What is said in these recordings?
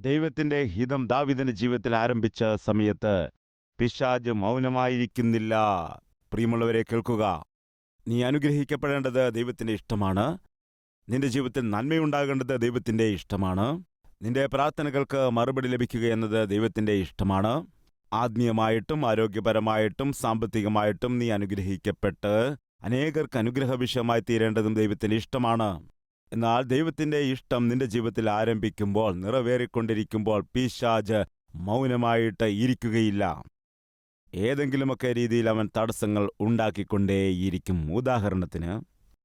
ദൈവത്തിന്റെ ഹിതം ദാവിദിന്റെ ജീവിതത്തിൽ ആരംഭിച്ച സമയത്ത് പിശാജ് മൗനമായിരിക്കുന്നില്ല. പ്രിയമുള്ളവരെ കേൾക്കുക. നീ അനുഗ്രഹിക്കപ്പെടേണ്ടത് ദൈവത്തിന്റെ ഇഷ്ടമാണ്. നിന്റെ ജീവിതത്തിൽ നന്മയുണ്ടാകേണ്ടത് ദൈവത്തിന്റെ ഇഷ്ടമാണ്. നിന്റെ പ്രാർത്ഥനകൾക്ക് മറുപടി ലഭിക്കുക എന്നത് ദൈവത്തിന്റെ ഇഷ്ടമാണ്. ആത്മീയമായിട്ടും ആരോഗ്യപരമായിട്ടും സാമ്പത്തികമായിട്ടും നീ അനുഗ്രഹിക്കപ്പെട്ട് അനേകർക്ക് അനുഗ്രഹ വിഷയമായി തീരേണ്ടതും ദൈവത്തിന്റെ ഇഷ്ടമാണ്. എന്നാൽ ദൈവത്തിന്റെ ഇഷ്ടം നിന്റെ ജീവിതത്തിൽ ആരംഭിക്കുമ്പോൾ നിറവേറിക്കൊണ്ടിരിക്കുമ്പോൾ പീശാജ് മൗനമായിട്ട് ഇരിക്കുകയില്ല. ഏതെങ്കിലുമൊക്കെ രീതിയിൽ അവൻ തടസ്സങ്ങൾ ഉണ്ടാക്കിക്കൊണ്ടേയിരിക്കും. ഉദാഹരണത്തിന്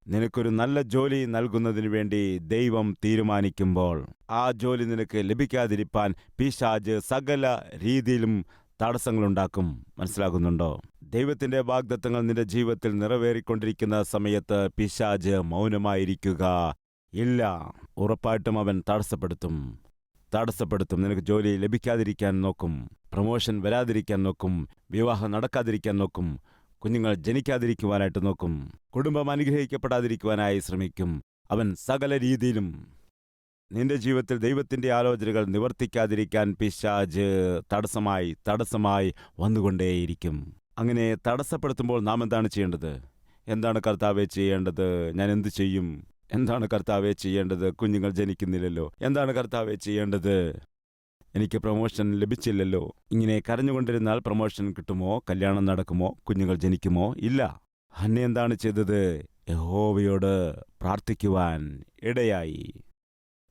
നിനക്കൊരു നല്ല ജോലി നൽകുന്നതിനു വേണ്ടി ദൈവം തീരുമാനിക്കുമ്പോൾ ആ ജോലി നിനക്ക് ലഭിക്കാതിരിപ്പാൻ പിശാജ് സകല രീതിയിലും തടസ്സങ്ങളുണ്ടാക്കും. മനസ്സിലാകുന്നുണ്ടോ? ദൈവത്തിന്റെ വാഗ്ദത്തങ്ങൾ നിന്റെ ജീവിതത്തിൽ നിറവേറിക്കൊണ്ടിരിക്കുന്ന സമയത്ത് പിശാജ് മൗനമായിരിക്കുക ഇല്ല ഉറപ്പായിട്ടും അവൻ തടസ്സപ്പെടുത്തും. തടസ്സപ്പെടുത്തും. നിനക്ക് ജോലി ലഭിക്കാതിരിക്കാൻ നോക്കും. പ്രമോഷൻ വരാതിരിക്കാൻ നോക്കും. വിവാഹം നടക്കാതിരിക്കാൻ നോക്കും. കുഞ്ഞുങ്ങൾ ജനിക്കാതിരിക്കുവാനായിട്ട് നോക്കും. കുടുംബം അനുഗ്രഹിക്കപ്പെടാതിരിക്കുവാനായി ശ്രമിക്കും. അവൻ സകല രീതിയിലും നിന്റെ ജീവിതത്തിൽ ദൈവത്തിന്റെ ആലോചനകൾ നിവർത്തിക്കാതിരിക്കാൻ പിശാജ് തടസ്സമായി തടസ്സമായി വന്നുകൊണ്ടേയിരിക്കും. അങ്ങനെ തടസ്സപ്പെടുത്തുമ്പോൾ നാം എന്താണ് ചെയ്യേണ്ടത്? എന്താണ് കർത്താവെ ചെയ്യേണ്ടത്? ഞാൻ എന്തു ചെയ്യും? എന്താണ് കർത്താവെ ചെയ്യേണ്ടത്? കുഞ്ഞുങ്ങൾ ജനിക്കുന്നില്ലല്ലോ. എന്താണ് കർത്താവെ ചെയ്യേണ്ടത്? എനിക്ക് പ്രൊമോഷൻ ലഭിച്ചില്ലല്ലോ. ഇങ്ങനെ കരഞ്ഞുകൊണ്ടിരുന്നാൽ പ്രൊമോഷൻ കിട്ടുമോ? കല്യാണം നടക്കുമോ? കുഞ്ഞുങ്ങൾ ജനിക്കുമോ? ഇല്ല. ഹന്നെ എന്താണ് ചെയ്തത്? യഹോവയോട് പ്രാർത്ഥിക്കുവാൻ ഇടയായി.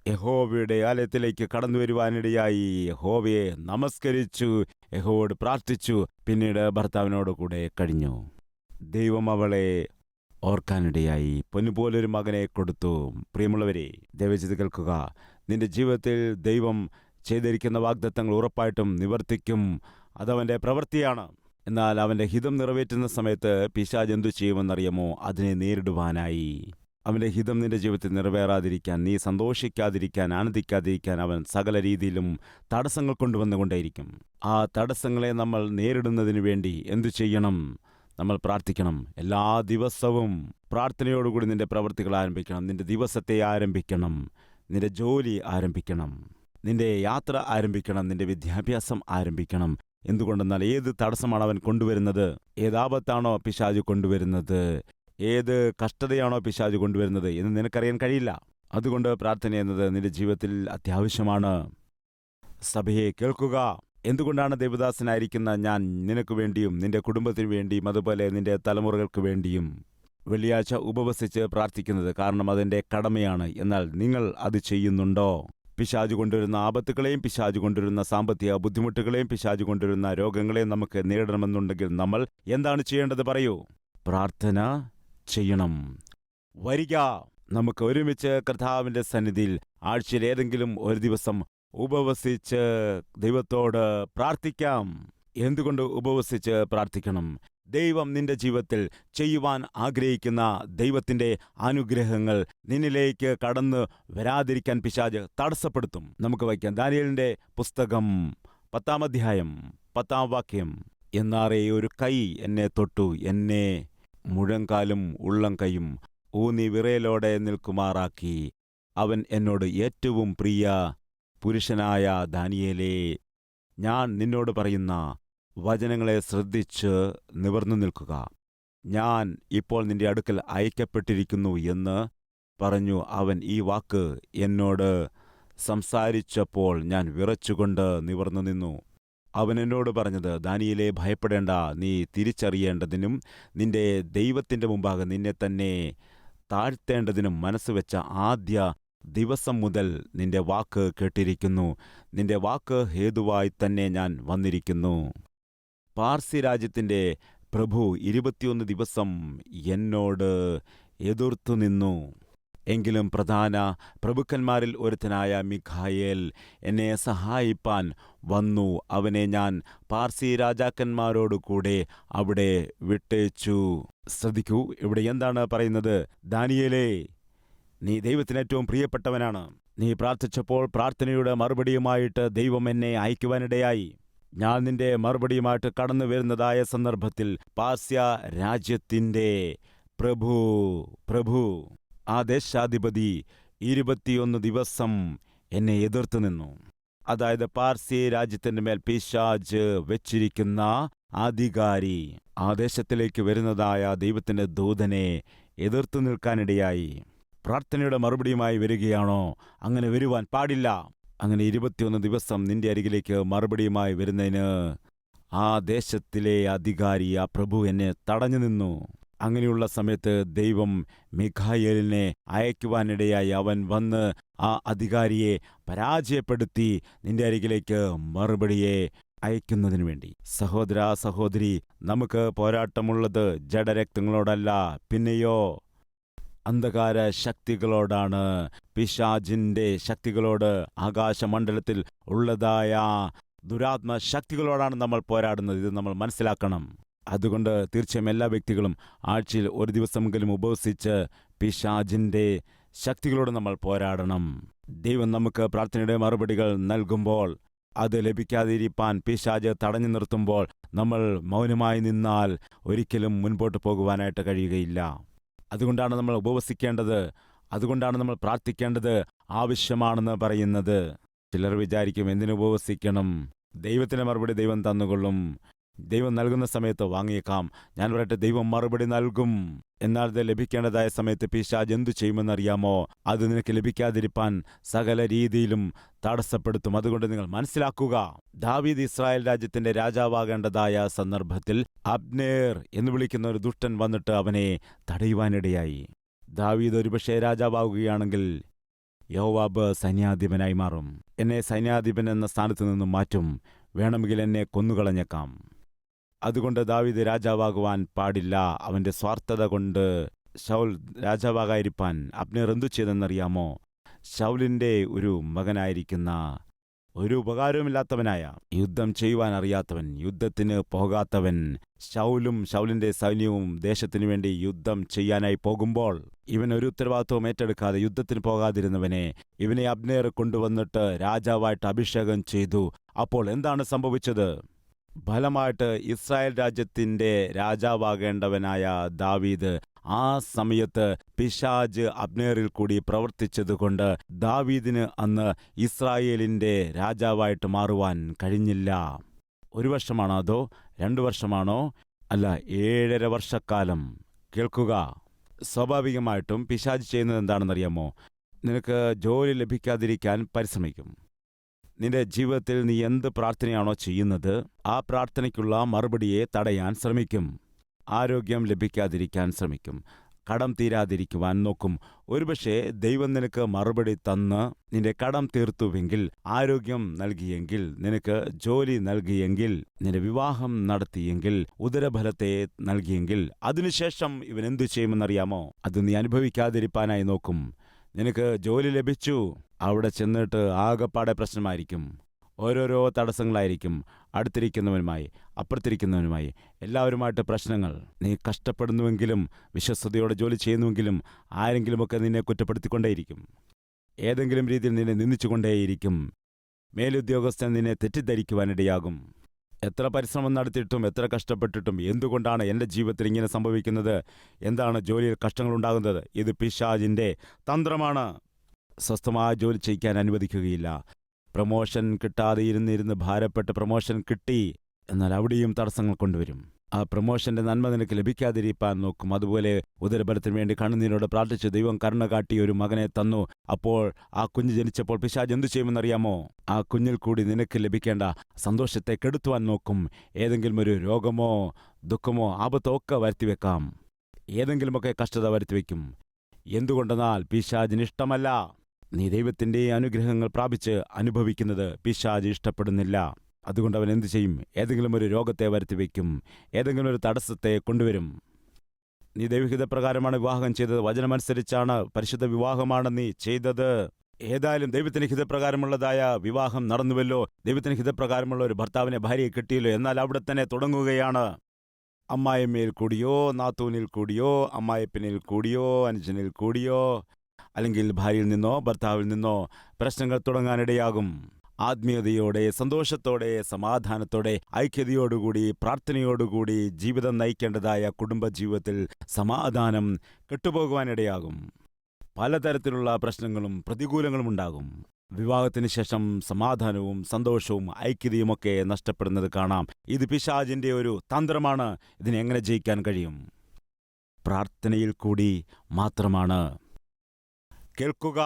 യഹോവയുടെ ആലയത്തിലേക്ക് കടന്നു വരുവാനിടയായി യഹോവയെ നമസ്കരിച്ചു. യഹോവോട് പ്രാർത്ഥിച്ചു. പിന്നീട് ഭർത്താവിനോട് കൂടെ കഴിഞ്ഞു. ദൈവം അവളെ ഓർക്കാനിടയായി. പൊന്നുപോലൊരു മകനെ കൊടുത്തു. പ്രിയമുള്ളവരെ ദൈവചിത് കേൾക്കുക. നിന്റെ ജീവിതത്തിൽ ദൈവം ചെയ്തിരിക്കുന്ന വാഗ്ദത്തങ്ങൾ ഉറപ്പായിട്ടും നിവർത്തിക്കും. അതവന്റെ പ്രവൃത്തിയാണ്. എന്നാൽ അവന്റെ ഹിതം നിറവേറ്റുന്ന സമയത്ത് പിശാജ് എന്തു ചെയ്യുമെന്നറിയാമോ? അതിനെ നേരിടുവാനായി. അവന്റെ ഹിതം നിന്റെ ജീവിതത്തിൽ നിറവേറാതിരിക്കാൻ നീ സന്തോഷിക്കാതിരിക്കാൻ ആനന്ദിക്കാതിരിക്കാൻ അവൻ സകല രീതിയിലും തടസ്സങ്ങൾ കൊണ്ടുവന്നുകൊണ്ടേയിരിക്കും. ആ തടസ്സങ്ങളെ നമ്മൾ നേരിടുന്നതിനു വേണ്ടി എന്തു ചെയ്യണം? നമ്മൾ പ്രാർത്ഥിക്കണം. എല്ലാ ദിവസവും പ്രാർത്ഥനയോടുകൂടി നിന്റെ പ്രവൃത്തികൾ ആരംഭിക്കണം. നിന്റെ ദിവസത്തെ ആരംഭിക്കണം. നിന്റെ ജോലി ആരംഭിക്കണം. നിന്റെ യാത്ര ആരംഭിക്കണം. നിന്റെ വിദ്യാഭ്യാസം ആരംഭിക്കണം. എന്തുകൊണ്ടെന്നാൽ ഏത് തടസ്സമാണ് അവൻ കൊണ്ടുവരുന്നത്? ഏതാപത്താണോ പിശാജ് കൊണ്ടുവരുന്നത്? ഏത് കഷ്ടതയാണോ പിശാജ് കൊണ്ടുവരുന്നത് എന്ന് നിനക്കറിയാൻ കഴിയില്ല. അതുകൊണ്ട് പ്രാർത്ഥന എന്നത് നിന്റെ ജീവിതത്തിൽ അത്യാവശ്യമാണ്. സഭയെ കേൾക്കുക. എന്തുകൊണ്ടാണ് ദേവദാസനായിരിക്കുന്ന ഞാൻ നിനക്ക് വേണ്ടിയും നിന്റെ കുടുംബത്തിനു വേണ്ടിയും അതുപോലെ നിന്റെ തലമുറകൾക്ക് വേണ്ടിയും വെള്ളിയാഴ്ച ഉപവസിച്ച് പ്രാർത്ഥിക്കുന്നത് കാരണം അതെന്റെ കടമയാണ്. എന്നാൽ നിങ്ങൾ അത് ചെയ്യുന്നുണ്ടോ? പിശാചു കൊണ്ടുവരുന്ന ആപത്തുകളെയും പിശാചു കൊണ്ടുവരുന്ന സാമ്പത്തിക ബുദ്ധിമുട്ടുകളെയും പിശാചു കൊണ്ടുവരുന്ന രോഗങ്ങളെയും നമുക്ക് നേരിടണമെന്നുണ്ടെങ്കിൽ നമ്മൾ എന്താണ് ചെയ്യേണ്ടത് പറയൂ. പ്രാർത്ഥന ചെയ്യണം. വരിക. നമുക്ക് ഒരുമിച്ച് കർത്താവിന്റെ സന്നിധിയിൽ ആഴ്ചയിൽ ഏതെങ്കിലും ഒരു ദിവസം ഉപവസിച്ച് ദൈവത്തോട് പ്രാർത്ഥിക്കാം. എന്തുകൊണ്ട് ഉപവസിച്ച് പ്രാർത്ഥിക്കണം? ദൈവം നിന്റെ ജീവിതത്തിൽ ചെയ്യുവാൻ ആഗ്രഹിക്കുന്ന ദൈവത്തിന്റെ അനുഗ്രഹങ്ങൾ നിന്നിലേക്ക് കടന്നു വരാതിരിക്കാൻ പിശാജ് തടസ്സപ്പെടുത്തും. നമുക്ക് വയ്ക്കാം. ദാനിയലിന്റെ പുസ്തകം പത്താം അധ്യായം പത്താം വാക്യം. എന്നാറേ ഒരു കൈ എന്നെ തൊട്ടു എന്നെ മുഴങ്കാലും ഉള്ളം കൈയും ഊന്നി വിറയലോടെ നിൽക്കുമാറാക്കി. അവൻ എന്നോട് ഏറ്റവും പ്രിയ പുരുഷനായ ദാനിയേലേ ഞാൻ നിന്നോട് പറയുന്ന വചനങ്ങളെ ശ്രദ്ധിച്ച് നിവർന്നു നിൽക്കുക. ഞാൻ ഇപ്പോൾ നിന്റെ അടുക്കൽ അയക്കപ്പെട്ടിരിക്കുന്നു എന്ന് പറഞ്ഞു അവൻ ഈ വാക്ക് എന്നോട് സംസാരിച്ചപ്പോൾ ഞാൻ വിറച്ചുകൊണ്ട് നിവർന്നു നിന്നു. അവൻ എന്നോട് പറഞ്ഞത് ദാനിയിലെ ഭയപ്പെടേണ്ട നീ തിരിച്ചറിയേണ്ടതിനും നിന്റെ ദൈവത്തിന്റെ മുമ്പാകെ നിന്നെ തന്നെ താഴ്ത്തേണ്ടതിനും മനസ്സ് വെച്ച ആദ്യ ദിവസം മുതൽ നിന്റെ വാക്ക് കേട്ടിരിക്കുന്നു. നിന്റെ വാക്ക് ഹേതുവായി തന്നെ ഞാൻ വന്നിരിക്കുന്നു. പാർസി രാജ്യത്തിന്റെ പ്രഭു ഇരുപത്തിയൊന്ന് ദിവസം എന്നോട് എതിർത്തു നിന്നു. എങ്കിലും പ്രധാന പ്രഭുക്കന്മാരിൽ ഒരുത്തനായ മിഖായേൽ എന്നെ സഹായിപ്പാൻ വന്നു. അവനെ ഞാൻ പാർസി രാജാക്കന്മാരോടു കൂടെ അവിടെ വിട്ടേച്ചു. ശ്രദ്ധിക്കൂ ഇവിടെ എന്താണ് പറയുന്നത്? ദാനിയേലേ നീ ദൈവത്തിന് ഏറ്റവും പ്രിയപ്പെട്ടവനാണ്. നീ പ്രാർത്ഥിച്ചപ്പോൾ പ്രാർത്ഥനയുടെ മറുപടിയുമായിട്ട് ദൈവം എന്നെ അയക്കുവാനിടയായി. ഞാൻ നിന്റെ മറുപടിയുമായിട്ട് കടന്നു വരുന്നതായ സന്ദർഭത്തിൽ പാസ്യ രാജ്യത്തിന്റെ പ്രഭു പ്രഭു ആ ദേശാധിപതി ഇരുപത്തിയൊന്ന് ദിവസം എന്നെ എതിർത്തു നിന്നു. അതായത് പാർസി രാജ്യത്തിന്റെ മേൽ പിശാജ് വെച്ചിരിക്കുന്ന അധികാരി ആ ദേശത്തിലേക്ക് വരുന്നതായ ദൈവത്തിന്റെ ദൂതനെ എതിർത്തു നിൽക്കാനിടയായി. പ്രാർത്ഥനയുടെ മറുപടിയുമായി വരികയാണോ? അങ്ങനെ വരുവാൻ പാടില്ല. അങ്ങനെ ഇരുപത്തിയൊന്ന് ദിവസം നിന്റെ അരികിലേക്ക് മറുപടിയുമായി വരുന്നതിന് ആ ദേശത്തിലെ അധികാരി ആ പ്രഭു എന്നെ തടഞ്ഞു നിന്നു. അങ്ങനെയുള്ള സമയത്ത് ദൈവം മിഖായേലിനെ അയക്കുവാനിടയായി അവൻ വന്ന് ആ അധികാരിയെ പരാജയപ്പെടുത്തി നിന്റെ അരികിലേക്ക് മറുപടിയെ അയക്കുന്നതിനു വേണ്ടി. സഹോദര സഹോദരി നമുക്ക് പോരാട്ടമുള്ളത് ജഡരക്തങ്ങളോടല്ല. പിന്നെയോ അന്ധകാര ശക്തികളോടാണ് പിശാജിന്റെ ശക്തികളോട് ആകാശമണ്ഡലത്തിൽ ഉള്ളതായ ദുരാത്മ ശക്തികളോടാണ് നമ്മൾ പോരാടുന്നത്. ഇത് നമ്മൾ മനസ്സിലാക്കണം. അതുകൊണ്ട് തീർച്ചയായും എല്ലാ വ്യക്തികളും ആഴ്ചയിൽ ഒരു ദിവസമെങ്കിലും ഉപവസിച്ച് പിശാജിന്റെ ശക്തികളോട് നമ്മൾ പോരാടണം. ദൈവം നമുക്ക് പ്രാർത്ഥനയുടെ മറുപടികൾ നൽകുമ്പോൾ അത് ലഭിക്കാതിരിക്കാൻ പിശാജ് തടഞ്ഞു നിർത്തുമ്പോൾ നമ്മൾ മൗനമായി നിന്നാൽ ഒരിക്കലും മുൻപോട്ട് പോകുവാനായിട്ട് കഴിയുകയില്ല. അതുകൊണ്ടാണ് നമ്മൾ ഉപവസിക്കേണ്ടത് അതുകൊണ്ടാണ് നമ്മൾ പ്രാർത്ഥിക്കേണ്ടത് ആവശ്യമാണെന്ന് പറയുന്നത്. ചിലർ വിചാരിക്കും എന്തിനു ഉപവസിക്കണം? ദൈവത്തിന് മറുപടി ദൈവം തന്നുകൊള്ളും. ദൈവം നൽകുന്ന സമയത്ത് വാങ്ങിയേക്കാം. ഞാൻ പറയട്ടെ ദൈവം മറുപടി നൽകും. എന്നാൽ ഇത് ലഭിക്കേണ്ടതായ സമയത്ത് പിശാജ് എന്തു ചെയ്യുമെന്നറിയാമോ? അത് നിനക്ക് ലഭിക്കാതിരിപ്പാൻ സകല രീതിയിലും തടസ്സപ്പെടുത്തും. അതുകൊണ്ട് നിങ്ങൾ മനസ്സിലാക്കുക ദാവീദ് ഇസ്രായേൽ രാജ്യത്തിന്റെ രാജാവാകേണ്ടതായ സന്ദർഭത്തിൽ അബ്നേർ എന്ന് വിളിക്കുന്ന ഒരു ദുഷ്ടൻ വന്നിട്ട് അവനെ തടയുവാനിടയായി. ദാവീദ് ഒരുപക്ഷെ രാജാവാകുകയാണെങ്കിൽ യോവാബ് സൈന്യാധിപനായി മാറും. എന്നെ സൈന്യാധിപൻ എന്ന സ്ഥാനത്ത് നിന്നും മാറ്റും. വേണമെങ്കിൽ എന്നെ കൊന്നുകളഞ്ഞേക്കാം. അതുകൊണ്ട് ദാവീദ് രാജാവാകുവാൻ പാടില്ല. അവന്റെ സ്വാർത്ഥത കൊണ്ട് ഷൗൽ രാജാവാകാതിരിപ്പാൻ അബ്നേർ എന്തു ചെയ്തെന്നറിയാമോ? ശൗലിന്റെ ഒരു മകനായിരിക്കുന്ന ഒരു ഉപകാരവുമില്ലാത്തവനായ യുദ്ധം ചെയ്യുവാൻ അറിയാത്തവൻ യുദ്ധത്തിന് പോകാത്തവൻ ശൗലും ഷൗലിന്റെ സൈന്യവും ദേശത്തിനു വേണ്ടി യുദ്ധം ചെയ്യാനായി പോകുമ്പോൾ ഇവൻ ഒരു ഉത്തരവാദിത്വവും ഏറ്റെടുക്കാതെ യുദ്ധത്തിന് പോകാതിരുന്നവനെ ഇവനെ അബ്നേർ കൊണ്ടുവന്നിട്ട് രാജാവായിട്ട് അഭിഷേകം ചെയ്തു. അപ്പോൾ എന്താണ് സംഭവിച്ചത്? ഫലമായിട്ട് ഇസ്രായേൽ രാജ്യത്തിന്റെ രാജാവാകേണ്ടവനായ ദാവീദ് ആ സമയത്ത് പിശാജ് അബ്നേറിൽ കൂടി പ്രവർത്തിച്ചതുകൊണ്ട് ദാവീദിന് അന്ന് ഇസ്രായേലിന്റെ രാജാവായിട്ട് മാറുവാൻ കഴിഞ്ഞില്ല. ഒരു വർഷമാണോ അതോ രണ്ടു വർഷമാണോ? അല്ല ഏഴര വർഷക്കാലം. കേൾക്കുക. സ്വാഭാവികമായിട്ടും പിശാജ് ചെയ്യുന്നത് എന്താണെന്നറിയാമോ? നിനക്ക് ജോലി ലഭിക്കാതിരിക്കാൻ പരിശ്രമിക്കും. നിന്റെ ജീവിതത്തിൽ നീ എന്ത് പ്രാർത്ഥനയാണോ ചെയ്യുന്നത് ആ പ്രാർത്ഥനയ്ക്കുള്ള മറുപടിയെ തടയാൻ ശ്രമിക്കും. ആരോഗ്യം ലഭിക്കാതിരിക്കാൻ ശ്രമിക്കും. കടം തീരാതിരിക്കുവാൻ നോക്കും. ഒരുപക്ഷെ ദൈവം നിനക്ക് മറുപടി തന്ന് നിന്റെ കടം തീർത്തുവെങ്കിൽ ആരോഗ്യം നൽകിയെങ്കിൽ നിനക്ക് ജോലി നൽകിയെങ്കിൽ നിന്റെ വിവാഹം നടത്തിയെങ്കിൽ ഉദരഫലത്തെ നൽകിയെങ്കിൽ അതിനുശേഷം ഇവൻ എന്തു ചെയ്യുമെന്നറിയാമോ? അത് നീ അനുഭവിക്കാതിരിപ്പാനായി നോക്കും. നിനക്ക് ജോലി ലഭിച്ചു. അവിടെ ചെന്നിട്ട് ആകെപ്പാടെ പ്രശ്നമായിരിക്കും. ഓരോരോ തടസ്സങ്ങളായിരിക്കും. അടുത്തിരിക്കുന്നവനുമായി അപ്പുറത്തിരിക്കുന്നവനുമായി. എല്ലാവരുമായിട്ട് പ്രശ്നങ്ങൾ. നീ കഷ്ടപ്പെടുന്നുവെങ്കിലും വിശ്വസ്തയോടെ ജോലി ചെയ്യുന്നുവെങ്കിലും ആരെങ്കിലുമൊക്കെ നിന്നെ കുറ്റപ്പെടുത്തിക്കൊണ്ടേയിരിക്കും. ഏതെങ്കിലും രീതിയിൽ നിന്നെ നിന്ദിച്ചുകൊണ്ടേയിരിക്കും. മേലുദ്യോഗസ്ഥൻ നിന്നെ തെറ്റിദ്ധരിക്കുവാനിടയാകും. എത്ര പരിശ്രമം നടത്തിയിട്ടും എത്ര കഷ്ടപ്പെട്ടിട്ടും എന്തുകൊണ്ടാണ് എന്റെ ജീവിതത്തിൽ ഇങ്ങനെ സംഭവിക്കുന്നത്? എന്താണ് ജോലിയിൽ കഷ്ടങ്ങളുണ്ടാകുന്നത്? ഇത് പിശാജിന്റെ തന്ത്രമാണ്. സ്വസ്ഥമായ ജോലി ചെയ്യിക്കാൻ അനുവദിക്കുകയില്ല. പ്രമോഷൻ കിട്ടാതെ ഇരുന്നിരുന്ന് ഭാരപ്പെട്ട് പ്രമോഷൻ കിട്ടി എന്നാൽ അവിടെയും തടസ്സങ്ങൾ കൊണ്ടുവരും. ആ പ്രൊമോഷന്റെ നന്മ നിനക്ക് ലഭിക്കാതിരിക്കാൻ നോക്കും. അതുപോലെ ഉദരബലത്തിന് വേണ്ടി കണ്ണുനീരോട് പ്രാർത്ഥിച്ച് ദൈവം കരുണ കാട്ടി ഒരു മകനെ തന്നു. അപ്പോൾ ആ കുഞ്ഞ് ജനിച്ചപ്പോൾ പിശാജ് എന്തു ചെയ്യുമെന്നറിയാമോ? ആ കുഞ്ഞിൽ കൂടി നിനക്ക് ലഭിക്കേണ്ട സന്തോഷത്തെ കെടുത്തുവാൻ നോക്കും. ഏതെങ്കിലും ഒരു രോഗമോ ദുഃഖമോ ആപത്തോ ഒക്കെ വരുത്തിവെക്കാം ഏതെങ്കിലുമൊക്കെ കഷ്ടത വരുത്തിവെക്കും എന്തുകൊണ്ടെന്നാൽ പിശാജിന് ഇഷ്ടമല്ല. നീ ദൈവത്തിന്റെ അനുഗ്രഹങ്ങൾ പ്രാപിച്ച് അനുഭവിക്കുന്നത് പിശാജ് ഇഷ്ടപ്പെടുന്നില്ല. അതുകൊണ്ട് അവൻ എന്തു ചെയ്യും? ഏതെങ്കിലും ഒരു രോഗത്തെ വരുത്തി വയ്ക്കും. ഏതെങ്കിലും ഒരു തടസ്സത്തെ കൊണ്ടുവരും. നീ ദൈവഹിത പ്രകാരമാണ് വിവാഹം ചെയ്തത്. വചനമനുസരിച്ചാണ് പരിശുദ്ധ വിവാഹമാണ് നീ ചെയ്തത്. ഏതായാലും ദൈവത്തിന് ഹിതപ്രകാരമുള്ളതായ വിവാഹം നടന്നുവല്ലോ. ദൈവത്തിന് ഹിതപ്രകാരമുള്ള ഒരു ഭർത്താവിനെ ഭാര്യയെ കിട്ടിയല്ലോ. എന്നാൽ അവിടെ തന്നെ തുടങ്ങുകയാണ്. അമ്മായിമ്മയിൽ കൂടിയോ നാത്തൂനിൽ കൂടിയോ അമ്മായിപ്പനിൽ കൂടിയോ അനുജനിൽ കൂടിയോ അല്ലെങ്കിൽ ഭാര്യയിൽ നിന്നോ ഭർത്താവിൽ നിന്നോ പ്രശ്നങ്ങൾ തുടങ്ങാനിടയാകും. ആത്മീയതയോടെ സന്തോഷത്തോടെ സമാധാനത്തോടെ ഐക്യതയോടുകൂടി പ്രാർത്ഥനയോടുകൂടി ജീവിതം നയിക്കേണ്ടതായ കുടുംബജീവിതത്തിൽ സമാധാനം കെട്ടുപോകുവാനിടയാകും. പലതരത്തിലുള്ള പ്രശ്നങ്ങളും പ്രതികൂലങ്ങളും ഉണ്ടാകും. വിവാഹത്തിന് ശേഷം സമാധാനവും സന്തോഷവും ഐക്യതയുമൊക്കെ നഷ്ടപ്പെടുന്നത് കാണാം. ഇത് പിശാജിന്റെ ഒരു തന്ത്രമാണ്. ഇതിനെങ്ങനെ ജയിക്കാൻ കഴിയും? പ്രാർത്ഥനയിൽ കൂടി മാത്രമാണ്. കേൾക്കുക.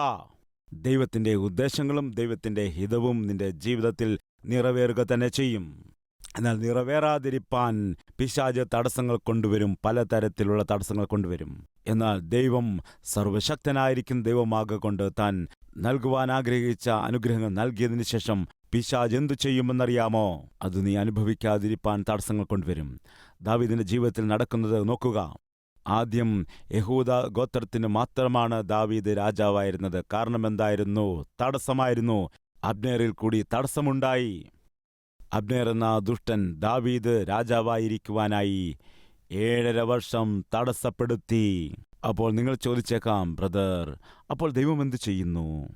ദൈവത്തിന്റെ ഉദ്ദേശങ്ങളും ദൈവത്തിന്റെ ഹിതവും നിന്റെ ജീവിതത്തിൽ നിറവേറുക തന്നെ ചെയ്യും. എന്നാൽ നിറവേറാതിരിപ്പാൻ പിശാജ് തടസ്സങ്ങൾ കൊണ്ടുവരും പലതരത്തിലുള്ള തടസ്സങ്ങൾ കൊണ്ടുവരും. എന്നാൽ ദൈവം സർവശക്തനായിരിക്കും ദൈവമാകൊണ്ട് താൻ നൽകുവാൻ ആഗ്രഹിച്ച അനുഗ്രഹങ്ങൾ നൽകിയതിനു ശേഷം പിശാജ് എന്തു ചെയ്യുമെന്നറിയാമോ? അത് നീ അനുഭവിക്കാതിരിപ്പാൻ തടസ്സങ്ങൾ കൊണ്ടുവരും. ദാവീദിന്റെ ജീവിതത്തിൽ നടക്കുന്നത് നോക്കുക. ആദ്യം യഹൂദ ഗോത്രത്തിന് മാത്രമാണ് ദാവീദ് രാജാവായിരുന്നത്. കാരണം എന്തായിരുന്നു? തടസ്സമായിരുന്നു. അബ്നേറിൽ കൂടി തടസ്സമുണ്ടായി. അബ്നേർ എന്ന ദുഷ്ടൻ ദാവീദ് രാജാവായിരിക്കുവാനായി ഏഴര വർഷം തടസ്സപ്പെടുത്തി. അപ്പോൾ നിങ്ങൾ ചോദിച്ചേക്കാം ബ്രദർ അപ്പോൾ ദൈവം എന്തു ചെയ്യുന്നു?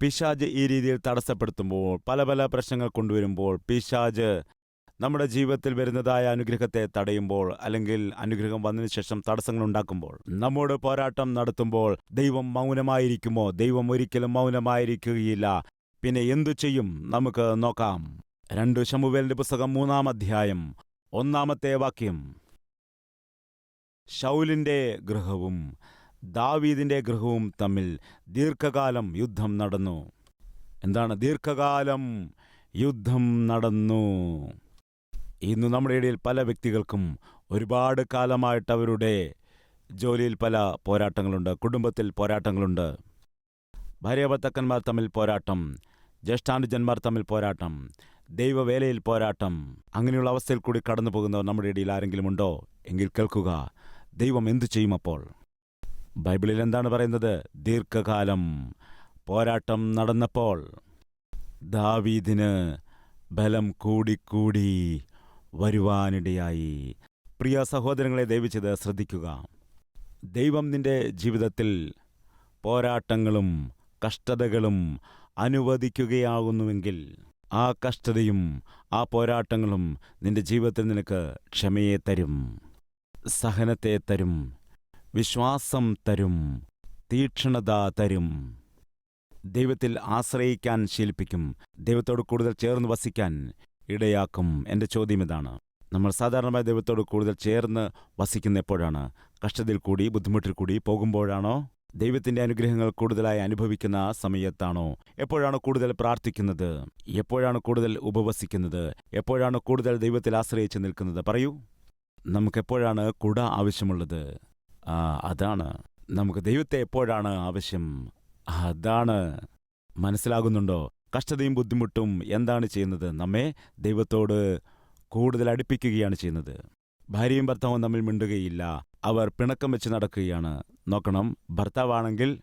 പിശാജ് ഈ രീതിയിൽ തടസ്സപ്പെടുത്തുമ്പോൾ പല പല പ്രശ്നങ്ങൾ കൊണ്ടുവരുമ്പോൾ പിശാജ് നമ്മുടെ ജീവിതത്തിൽ വരുന്നതായ അനുഗ്രഹത്തെ തടയുമ്പോൾ അല്ലെങ്കിൽ അനുഗ്രഹം വന്നതിന് ശേഷം തടസ്സങ്ങൾ ഉണ്ടാക്കുമ്പോൾ നമ്മോട് പോരാട്ടം നടത്തുമ്പോൾ ദൈവം മൗനമായിരിക്കുമോ? ദൈവം ഒരിക്കലും മൗനമായിരിക്കുകയില്ല. പിന്നെ എന്തു ചെയ്യും? നമുക്ക് നോക്കാം. രണ്ടു ശമുവേലിന്റെ പുസ്തകം മൂന്നാം അധ്യായം ഒന്നാമത്തെ വാക്യം. ഷൗലിന്റെ ഗൃഹവും ദാവീദിന്റെ ഗൃഹവും തമ്മിൽ ദീർഘകാലം യുദ്ധം നടന്നു. എന്താണ്? ദീർഘകാലം യുദ്ധം നടന്നു. ഇന്ന് നമ്മുടെ ഇടയിൽ പല വ്യക്തികൾക്കും ഒരുപാട് കാലമായിട്ട് അവരുടെ ജോലിയിൽ പല പോരാട്ടങ്ങളുണ്ട് കുടുംബത്തിൽ പോരാട്ടങ്ങളുണ്ട്. ഭാര്യാഭർത്തക്കന്മാർ തമ്മിൽ പോരാട്ടം ജ്യേഷ്ഠാനുജന്മാർ തമ്മിൽ പോരാട്ടം ദൈവവേലയിൽ പോരാട്ടം. അങ്ങനെയുള്ള അവസ്ഥയിൽ കൂടി കടന്നു പോകുന്നവർ നമ്മുടെ ഇടയിൽ ആരെങ്കിലും ഉണ്ടോ? എങ്കിൽ കേൾക്കുക ദൈവം എന്തു ചെയ്യും അപ്പോൾ? ബൈബിളിൽ എന്താണ് പറയുന്നത്? ദീർഘകാലം പോരാട്ടം നടന്നപ്പോൾ ദാവീദിന് ബലം കൂടിക്കൂടി വരുവാനിടയായി. പ്രിയ സഹോദരങ്ങളെ ദയവിച്ചത് ശ്രദ്ധിക്കുക. ദൈവം നിന്റെ ജീവിതത്തിൽ പോരാട്ടങ്ങളും കഷ്ടതകളും അനുവദിക്കുകയാകുന്നുവെങ്കിൽ ആ കഷ്ടതയും ആ പോരാട്ടങ്ങളും നിന്റെ ജീവിതത്തിൽ നിനക്ക് ക്ഷമയെ തരും സഹനത്തെ തരും വിശ്വാസം തരും തീക്ഷണത തരും. ദൈവത്തിൽ ആശ്രയിക്കാൻ ശീലിപ്പിക്കും. ദൈവത്തോട് കൂടുതൽ ചേർന്ന് വസിക്കാൻ ഇടയാക്കും. എന്റെ ചോദ്യം ഇതാണ്. നമ്മൾ സാധാരണമായി ദൈവത്തോട് കൂടുതൽ ചേർന്ന് വസിക്കുന്ന എപ്പോഴാണ്? കഷ്ടത്തിൽ കൂടി ബുദ്ധിമുട്ടിൽ കൂടി പോകുമ്പോഴാണോ? ദൈവത്തിന്റെ അനുഗ്രഹങ്ങൾ കൂടുതലായി അനുഭവിക്കുന്ന സമയത്താണോ? എപ്പോഴാണ് കൂടുതൽ പ്രാർത്ഥിക്കുന്നത്? എപ്പോഴാണ് കൂടുതൽ ഉപവസിക്കുന്നത്? എപ്പോഴാണ് കൂടുതൽ ദൈവത്തിൽ ആശ്രയിച്ച് നിൽക്കുന്നത്? പറയൂ. നമുക്കെപ്പോഴാണ് കുട ആവശ്യമുള്ളത്? അതാണ്. നമുക്ക് ദൈവത്തെ എപ്പോഴാണ് ആവശ്യം? അതാണ്. മനസ്സിലാകുന്നുണ്ടോ? കഷ്ടതയും ബുദ്ധിമുട്ടും എന്താണ് ചെയ്യുന്നത്? നമ്മെ ദൈവത്തോട് കൂടുതൽ അടുപ്പിക്കുകയാണ് ചെയ്യുന്നത്. ഭാര്യയും ഭർത്താവും തമ്മിൽ മിണ്ടുകയില്ല. അവർ പിണക്കം വെച്ച് നടക്കുകയാണ്. നോക്കണം ഭർത്താവാണെങ്കിൽ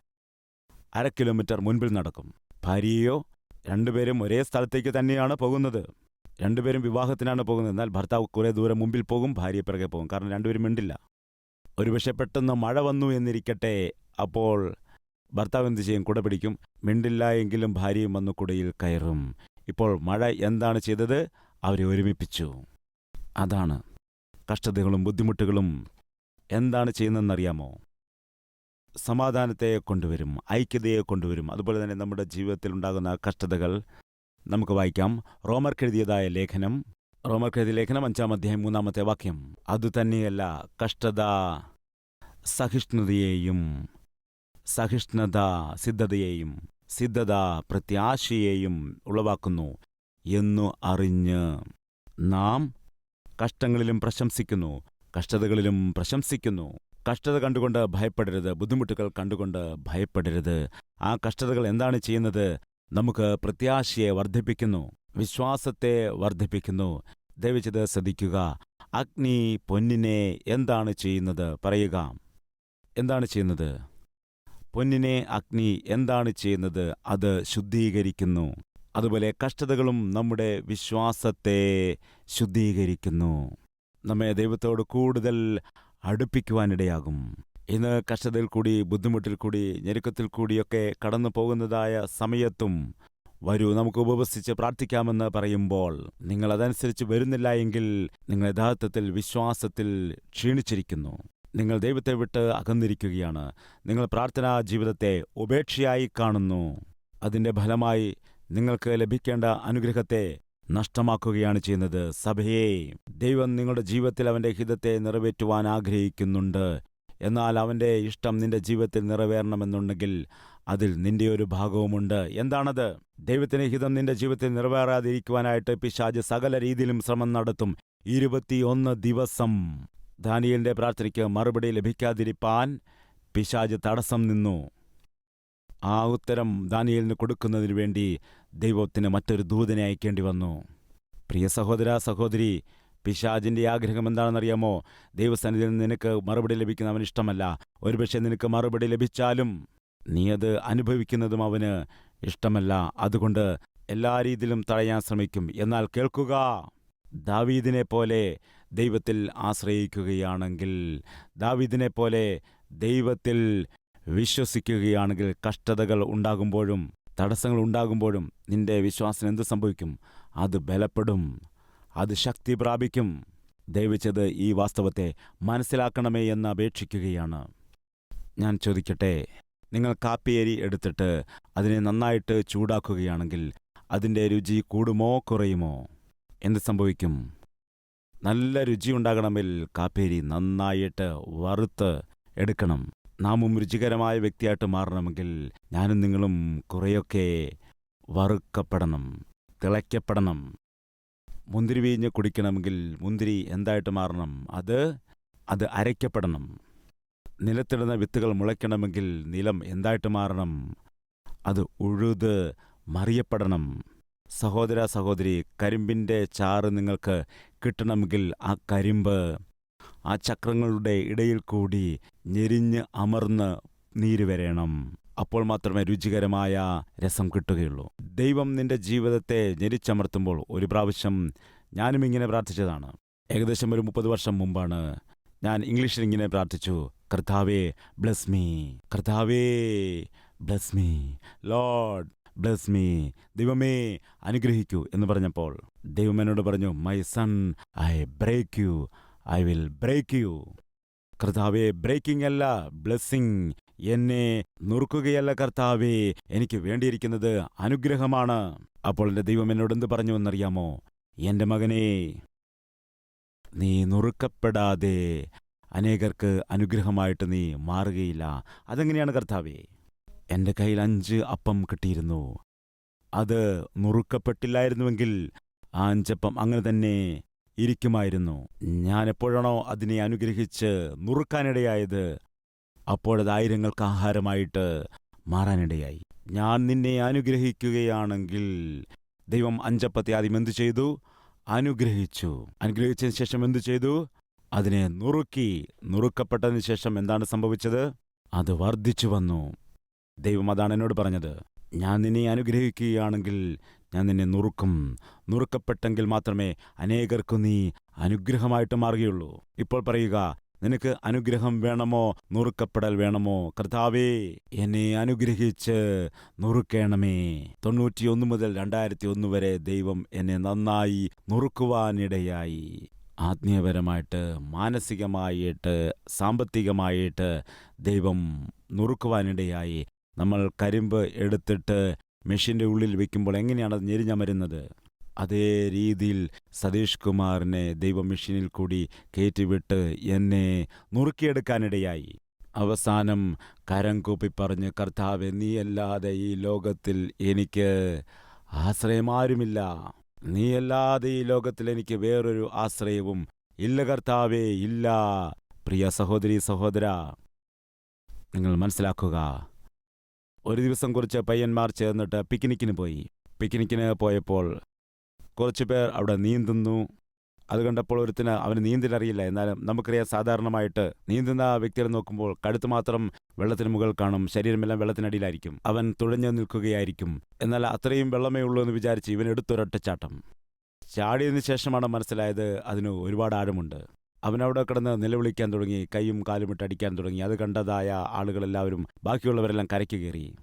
അര കിലോമീറ്റർ മുൻപിൽ നടക്കും. ഭാര്യയോ രണ്ടുപേരും ഒരേ സ്ഥലത്തേക്ക് തന്നെയാണ് പോകുന്നത്. രണ്ടുപേരും വിവാഹത്തിനാണ് പോകുന്നത്. എന്നാൽ ഭർത്താവ് കുറേ ദൂരം മുമ്പിൽ പോകും ഭാര്യ പിറകെ പോകും. കാരണം രണ്ടുപേരും മിണ്ടില്ല. ഒരുപക്ഷെ പെട്ടെന്ന് മഴ വന്നു എന്നിരിക്കട്ടെ. അപ്പോൾ ഭർത്താവ് എന്ത് ചെയ്യും? കുട പിടിക്കും. മിണ്ടില്ല എങ്കിലും ഭാര്യയും വന്ന് കുടയിൽ കയറും. ഇപ്പോൾ മഴ എന്താണ് ചെയ്തത്? അവരെ ഒരുമിപ്പിച്ചു. അതാണ്. കഷ്ടതകളും ബുദ്ധിമുട്ടുകളും എന്താണ് ചെയ്യുന്നതെന്നറിയാമോ? സമാധാനത്തെ കൊണ്ടുവരും ഐക്യതയെ കൊണ്ടുവരും. അതുപോലെ തന്നെ നമ്മുടെ ജീവിതത്തിൽ ഉണ്ടാകുന്ന കഷ്ടതകൾ നമുക്ക് വായിക്കാം. റോമർക്കെഴുതിയതായ ലേഖനം റോമർക്കെഴുതിയ ലേഖനം അഞ്ചാം അധ്യായം മൂന്നാമത്തെ വാക്യം. അതുതന്നെയല്ല കഷ്ടത സഹിഷ്ണുതയെയും സഹിഷ്ണുത സിദ്ധതയെയും സിദ്ധത പ്രത്യാശയെയും ഉളവാക്കുന്നു എന്നു അറിഞ്ഞ് നാം കഷ്ടങ്ങളിലും പ്രശംസിക്കുന്നു കഷ്ടതകളിലും പ്രശംസിക്കുന്നു. കഷ്ടത കണ്ടുകൊണ്ട് ഭയപ്പെടരുത് ബുദ്ധിമുട്ടുകൾ കണ്ടുകൊണ്ട് ഭയപ്പെടരുത്. ആ കഷ്ടതകൾ എന്താണ് ചെയ്യുന്നത്? നമുക്ക് പ്രത്യാശയെ വർദ്ധിപ്പിക്കുന്നു വിശ്വാസത്തെ വർദ്ധിപ്പിക്കുന്നു. ദയവിച്ചത് ശ്രദ്ധിക്കുക അഗ്നി പൊന്നിനെ എന്താണ് ചെയ്യുന്നത്? പറയുക എന്താണ് ചെയ്യുന്നത്? പൊന്നിനെ അഗ്നി എന്താണ് ചെയ്യുന്നത് അത് ശുദ്ധീകരിക്കുന്നു. അതുപോലെ കഷ്ടതകളും നമ്മുടെ വിശ്വാസത്തെ ശുദ്ധീകരിക്കുന്നു. നമ്മെ ദൈവത്തോട് കൂടുതൽ അടുപ്പിക്കുവാനിടയാകും. ഇന്ന് കഷ്ടതയിൽ കൂടി ബുദ്ധിമുട്ടിൽ കൂടി ഞെരുക്കത്തിൽ കൂടിയൊക്കെ കടന്നു പോകുന്നതായ സമയത്തും വരൂ നമുക്ക് ഉപവസിച്ച് പ്രാർത്ഥിക്കാമെന്ന് പറയുമ്പോൾ നിങ്ങൾ അതനുസരിച്ച് വരുന്നില്ല എങ്കിൽ നിങ്ങൾ യഥാർത്ഥത്തിൽ വിശ്വാസത്തിൽ ക്ഷീണിച്ചിരിക്കുന്നു. നിങ്ങൾ ദൈവത്തെ വിട്ട് അകന്നിരിക്കുകയാണ്. നിങ്ങൾ പ്രാർത്ഥനാ ജീവിതത്തെ ഉപേക്ഷയായി കാണുന്നു. അതിന്റെ ഫലമായി നിങ്ങൾക്ക് ലഭിക്കേണ്ട അനുഗ്രഹത്തെ നഷ്ടമാക്കുകയാണ് ചെയ്യുന്നത്. സഭയെ ദൈവം നിങ്ങളുടെ ജീവിതത്തിൽ അവന്റെ ഹിതത്തെ നിറവേറ്റുവാൻ ആഗ്രഹിക്കുന്നുണ്ട്. എന്നാൽ അവന്റെ ഇഷ്ടം നിന്റെ ജീവിതത്തിൽ നിറവേറണമെന്നുണ്ടെങ്കിൽ അതിൽ നിന്റെ ഒരു ഭാഗവുമുണ്ട്. എന്താണത്? ദൈവത്തിന്റെ ഹിതം നിന്റെ ജീവിതത്തിൽ നിറവേറാതിരിക്കുവാനായിട്ട് പിശാജ് സകല രീതിയിലും ശ്രമം നടത്തും. ഇരുപത്തിയൊന്ന് ദിവസം. ദാനിയലിന്റെ പ്രാർത്ഥനയ്ക്ക് മറുപടി ലഭിക്കാതിരിപ്പാൻ പിശാജ് തടസ്സം നിന്നു. ആ ഉത്തരം ദാനിയലിന് കൊടുക്കുന്നതിനു വേണ്ടി ദൈവത്തിന് മറ്റൊരു ദൂതനെ അയക്കേണ്ടി വന്നു. പ്രിയ സഹോദര സഹോദരി പിശാജിന്റെ ആഗ്രഹം എന്താണെന്നറിയാമോ? ദൈവസന്നിധിയിൽ നിനക്ക് മറുപടി ലഭിക്കുന്ന അവന് ഇഷ്ടമല്ല. ഒരുപക്ഷെ നിനക്ക് മറുപടി ലഭിച്ചാലും നീ അത് അനുഭവിക്കുന്നതും അവന് ഇഷ്ടമല്ല. അതുകൊണ്ട് എല്ലാ രീതിയിലും തടയാൻ ശ്രമിക്കും. എന്നാൽ കേൾക്കുക ദാവീദിനെ പോലെ ദൈവത്തിൽ ആശ്രയിക്കുകയാണെങ്കിൽ ദാവിദിനെ പോലെ ദൈവത്തിൽ വിശ്വസിക്കുകയാണെങ്കിൽ കഷ്ടതകൾ ഉണ്ടാകുമ്പോഴും തടസ്സങ്ങൾ ഉണ്ടാകുമ്പോഴും നിന്റെ വിശ്വാസം എന്ത് സംഭവിക്കും? അത് ബലപ്പെടും. അത് ശക്തി പ്രാപിക്കും. ദയവിച്ചത് ഈ വാസ്തവത്തെ മനസ്സിലാക്കണമേ എന്ന് അപേക്ഷിക്കുകയാണ്. ഞാൻ ചോദിക്കട്ടെ നിങ്ങൾ കാപ്പിയരി എടുത്തിട്ട് അതിനെ നന്നായിട്ട് ചൂടാക്കുകയാണെങ്കിൽ അതിന്റെ രുചി കൂടുമോ കുറയുമോ? എന്ത് സംഭവിക്കും? നല്ല രുചി ഉണ്ടാകണമെങ്കിൽ കാപ്പേരി നന്നായിട്ട് വറുത്ത് എടുക്കണം. നാമും രുചികരമായ വ്യക്തിയായിട്ട് മാറണമെങ്കിൽ ഞാനും നിങ്ങളും കുറേയൊക്കെ വറുക്കപ്പെടണം തിളയ്ക്കപ്പെടണം. മുന്തിരി വീഞ്ഞ് കുടിക്കണമെങ്കിൽ മുന്തിരി എന്തായിട്ട് മാറണം? അത് അത് അരയ്ക്കപ്പെടണം. നിലത്തിടുന്ന വിത്തുകൾ മുളയ്ക്കണമെങ്കിൽ നിലം എന്തായിട്ട് മാറണം? അത് ഉഴുത് മറിയപ്പെടണം. സഹോദര സഹോദരി കരിമ്പിന്റെ ചാറ് നിങ്ങൾക്ക് കിട്ടണമെങ്കിൽ ആ കരിമ്പ് ആ ചക്രങ്ങളുടെ ഇടയിൽ കൂടി ഞെരിഞ്ഞ് അമർന്ന് നീര് വരേണം. അപ്പോൾ മാത്രമേ രുചികരമായ രസം കിട്ടുകയുള്ളൂ. ദൈവം നിന്റെ ജീവിതത്തെ ഞെരിച്ചമർത്തുമ്പോൾ ഒരു പ്രാവശ്യം ഞാനും ഇങ്ങനെ പ്രാർത്ഥിച്ചതാണ്. ഏകദേശം ഒരു മുപ്പത് വർഷം മുമ്പാണ് ഞാൻ ഇംഗ്ലീഷിൽ ഇങ്ങനെ പ്രാർത്ഥിച്ചു കർത്താവേ ബ്ലസ് മീ കർത്താവേ bless me lord bless me ദൈവമേ അനുഗ്രഹിക്കൂ എന്ന് പറഞ്ഞപ്പോൾ ദൈവം എന്നോട് പറഞ്ഞു my son I break you I will break you കർത്താവെ ബ്രേക്കിംഗ് അല്ല ബ്ലെസ്സിങ് എന്നെ നുറുക്കുകയല്ല കർത്താവേ എനിക്ക് വേണ്ടിയിരിക്കുന്നത് അനുഗ്രഹമാണ്. അപ്പോൾ എന്റെ ദൈവം എന്നോട് എന്ത് പറഞ്ഞു എന്നറിയാമോ? എന്റെ മകനെ നീ നുറുക്കപ്പെടാതെ അനേകർക്ക് അനുഗ്രഹമായിട്ട് നീ മാറുകയില്ല. അതെങ്ങനെയാണ് കർത്താവേ? എന്റെ കയ്യിൽ അഞ്ച് അപ്പം കിട്ടിയിരുന്നു. അത് നുറുക്കപ്പെട്ടില്ലായിരുന്നുവെങ്കിൽ ആ അഞ്ചപ്പം അങ്ങനെ തന്നെ ഇരിക്കുമായിരുന്നു. ഞാൻ എപ്പോഴാണോ അതിനെ അനുഗ്രഹിച്ച് നുറുക്കാനിടയായത്? അപ്പോഴത് ആയിരങ്ങൾക്ക് ആഹാരമായിട്ട് മാറാനിടയായി. ഞാൻ നിന്നെ അനുഗ്രഹിക്കുകയാണെങ്കിൽ ദൈവം അഞ്ചപ്പത്തെ ആദ്യം എന്തു ചെയ്തു? അനുഗ്രഹിച്ചു. അനുഗ്രഹിച്ചതിന് ശേഷം എന്തു ചെയ്തു? അതിനെ നുറുക്കി. നുറുക്കപ്പെട്ടതിന് ശേഷം എന്താണ് സംഭവിച്ചത്? അത് വർദ്ധിച്ചു വന്നു. ദൈവം അതാണ് എന്നോട് പറഞ്ഞത്. ഞാൻ നിന്നെ അനുഗ്രഹിക്കുകയാണെങ്കിൽ ഞാൻ നിന്നെ നുറുക്കും. നുറുക്കപ്പെട്ടെങ്കിൽ മാത്രമേ അനേകർക്കു നീ അനുഗ്രഹമായിട്ട് മാറുകയുള്ളൂ. ഇപ്പോൾ പറയുക നിനക്ക് അനുഗ്രഹം വേണമോ? നുറുക്കപ്പെടൽ വേണമോ? കർത്താവേ എന്നെ അനുഗ്രഹിച്ച് നുറുക്കേണമേ. തൊണ്ണൂറ്റിയൊന്ന് മുതൽ രണ്ടായിരത്തി ഒന്ന് വരെ ദൈവം എന്നെ നന്നായി നുറുക്കുവാനിടയായി. ആത്മീയപരമായിട്ട് മാനസികമായിട്ട് സാമ്പത്തികമായിട്ട് ദൈവം നുറുക്കുവാനിടയായി. നമ്മൾ കരിമ്പ് എടുത്തിട്ട് മെഷീന്റെ ഉള്ളിൽ വെക്കുമ്പോൾ എങ്ങനെയാണ് അത് ഞെരിഞ്ഞമരുന്നത്? അതേ രീതിയിൽ സതീഷ് കുമാറിനെ ദൈവം മെഷീനിൽ കൂടി കയറ്റിവിട്ട് എന്നെ നുറുക്കിയെടുക്കാനിടയായി. അവസാനം കരം കൂപ്പി പറഞ്ഞ് കർത്താവ് നീയല്ലാതെ ഈ ലോകത്തിൽ എനിക്ക് ആശ്രയമാരുമില്ല. നീയല്ലാതെ ഈ ലോകത്തിൽ എനിക്ക് വേറൊരു ആശ്രയവും ഇല്ല കർത്താവേ ഇല്ല. പ്രിയ സഹോദരി സഹോദര നിങ്ങൾ മനസ്സിലാക്കുക. ഒരു ദിവസം കുറച്ച് പയ്യന്മാർ ചേർന്നിട്ട് പിക്നിക്കിന് പോയി. പിക്നിക്കിന് പോയപ്പോൾ കുറച്ച് പേർ അവിടെ നീന്തുന്നു. അത് കണ്ടപ്പോൾ ഒരുത്തിന് അവന് നീന്തലറിയില്ല. എന്നാലും നമുക്കറിയാം സാധാരണമായിട്ട് നീന്തുന്ന വ്യക്തിയെ നോക്കുമ്പോൾ കഴുത്ത് മാത്രം വെള്ളത്തിന് മുകൾ കാണും. ശരീരമെല്ലാം വെള്ളത്തിനടിയിലായിരിക്കും. അവൻ തുഴഞ്ഞു നിൽക്കുകയായിരിക്കും. എന്നാൽ അത്രയും വെള്ളമേ ഉള്ളൂ എന്ന് വിചാരിച്ച് ഇവൻ എടുത്തൊരൊറ്റച്ചാട്ടം. ചാടിയതിനു ശേഷമാണ് മനസ്സിലായത് അതിന് ഒരുപാട് ആഴമുണ്ട്. അവനവിടെ കിടന്ന് നിലവിളിക്കാൻ തുടങ്ങി കൈയും കാലും ഇട്ട് അടിക്കാൻ തുടങ്ങി. അത് കണ്ടതായ ആളുകളെല്ലാവരും ബാക്കിയുള്ളവരെല്ലാം കരയ്ക്ക് കയറി.